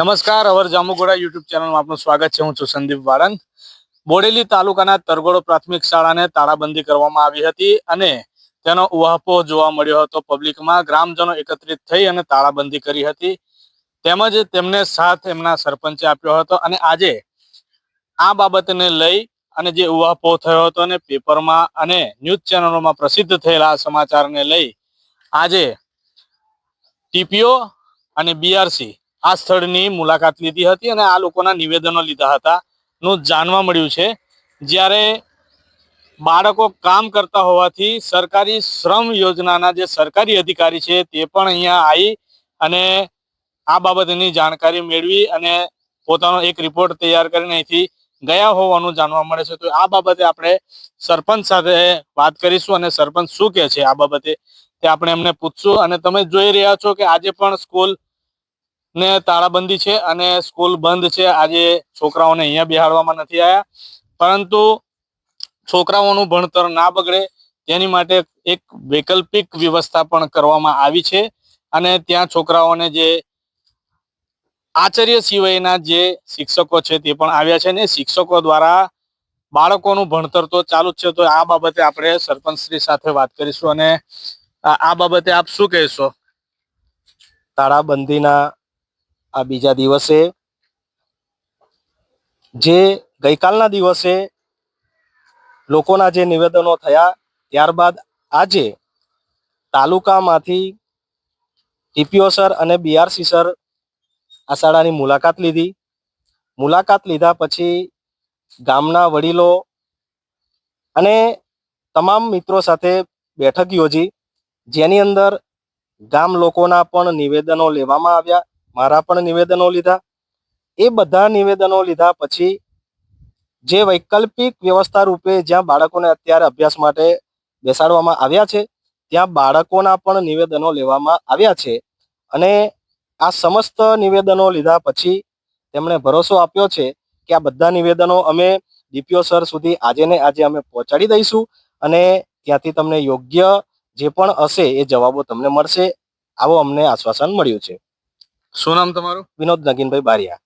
નમસ્કાર, અવર જામુગોડા યુટ્યુબ ચેનલમાં આપનું સ્વાગત છે. હું છું સંદીપ વાળંદ. બોડેલી તાલુકાના તરગોડો પ્રાથમિક શાળાને તાળાબંધી કરવામાં આવી હતી અને તેનો ઉહાપો જોવા મળ્યો હતો પબ્લિકમાં ગ્રામજનો એકત્રિત થઈ અને તાળાબંધી કરી હતી. તેમજ તેમને સાથ એમના સરપંચે આપ્યો હતો અને આજે આ બાબતને લઈ અને જે ઉહાપો થયો હતો અને પેપરમાં અને ન્યૂઝ ચેનલોમાં પ્રસિદ્ધ થયેલા સમાચારને લઈ આજે ટીપીઓ અને બીઆરસી આ સ્થળની મુલાકાત લીધી હતી અને આ લોકોના નિવેદનો લીધા હતા. નું જાણવા મળ્યું છે, જ્યારે બાળકો કામ કરતા હોવાથી સરકારી શ્રમ યોજનાના જે સરકારી અધિકારી છે તે પણ અહીંયા આવી અને આ બાબતની જાણકારી મેળવી અને પોતાનો એક રિપોર્ટ તૈયાર કરીને અહીંથી ગયા હોવાનું જાણવા મળે છે. તો આ બાબતે આપણે સરપંચ સાથે વાત કરીશું અને સરપંચ શું કહે છે આ બાબતે તે આપણે એમને પૂછશું. અને તમે જોઈ રહ્યા છો કે આજે પણ સ્કૂલ ને તાળાબંધી છે અને સ્કૂલ બંધ છે. આજે છોકરાઓને અહીંયા બિહાડવામાં નથી આવ્યા પરંતુ છોકરાઓનું ભણતર ના બગડે તેની માટે એક વૈકલ્પિક વ્યવસ્થા પણ કરવામાં આવી છે. અને ત્યાં છોકરાઓને જે આચાર્ય સિવાયના જે શિક્ષકો છે તે પણ આવ્યા છે ને શિક્ષકો દ્વારા બાળકોનું ભણતર તો ચાલુ જ છે. તો આ બાબતે આપણે સરપંચશ્રી સાથે વાત કરીશું અને આ આ બાબતે આપ શું કહેશો? તાળાબંધીના આ બીજા દિવસે, જે ગઈકાલના દિવસે લોકોના જે નિવેદનો થયા, ત્યારબાદ આજે તાલુકામાંથી ટીપીઓ સર અને બીઆરસી સર આ શાળાની મુલાકાત લીધી. મુલાકાત લીધા પછી ગામના વડીલો અને તમામ મિત્રો સાથે બેઠક યોજી, જેની અંદર ગામ લોકોના પણ નિવેદનો લેવામાં આવ્યા. મારા પણ નિવેદનો લીધા. એ બધા નિવેદનો લીધા પછી જે વૈકલ્પિક વ્યવસ્થા રૂપે જ્યાં બાળકોને અત્યારે અભ્યાસ માટે બેસાડવામાં આવ્યા છે, ત્યાં બાળકોના પણ નિવેદનો લેવામાં આવ્યા છે. અને આ સમસ્ત નિવેદનો લીધા પછી તેમણે ભરોસો આપ્યો છે કે આ બધા નિવેદનો અમે ડીપીઓ સર સુધી આજે ને આજે અમે પહોંચાડી દઈશું અને ત્યાંથી તમને યોગ્ય જે પણ હશે એ જવાબો તમને મળશે. આવો અમને આશ્વાસન મળ્યું છે. શું નામ તમારું? વિનોદ નગીનભાઈ બારિયા.